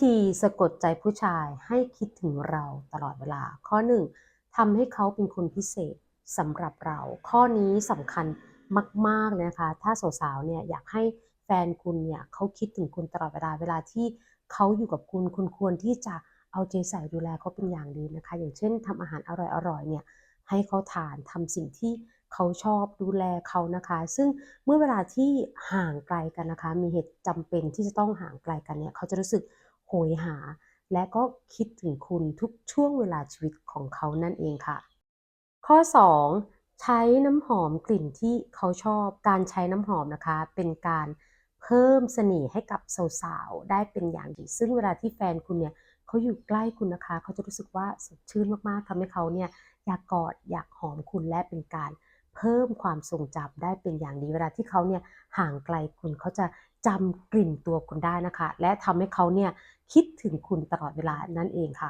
ทีสะกดใจผู้ชายให้คิดถึงเราตลอดเวลา ข้อ 1ทำให้เขาเป็นคนพิเศษสำหรับเรา ข้อนี้สำคัญมากๆเลยนะคะ ถ้าสาวๆเนี่ยอยากให้แฟนคุณเนี่ยเขาคิดถึงคุณตลอดเวลาเวลาที่เขาอยู่กับคุณคุณควรที่จะเอาใจใส่ดูแลเขาเป็นอย่างดีนะคะ อย่างเช่นทำอาหารอร่อยๆเนี่ยให้เขาทานทำสิ่งที่เขาชอบดูแลเขานะคะ ซึ่งเมื่อเวลาที่ห่างไกลกันนะคะ มีเหตุจำเป็นที่จะต้องห่างไกลกันเนี่ยเขาจะรู้สึก หยหา และก็คิดถึงคุณทุกช่วงเวลาชีวิตของเขานั่นเองค่ะ ข้อ 2 ใช้น้ำหอมกลิ่นที่เขาชอบการใช้น้ำหอมนะคะ เป็นการเพิ่มเสน่ห์ให้กับสาวๆได้เป็นอย่างดี ซึ่งเวลาที่แฟนคุณเนี่ยเขาอยู่ใกล้คุณนะคะ เขาจะรู้สึกว่าสดชื่นมากๆทำให้เขาเนี่ยอยากกอดอยากหอมคุณและเป็นการ เพิ่มความทรงจำได้เป็นอย่างดีเวลาที่เขาเนี่ยห่างไกลคุณเขาจะจำกลิ่นตัวคุณได้นะคะ และทำให้เขาเนี่ยคิดถึงคุณตลอดเวลานั่นเองค่ะ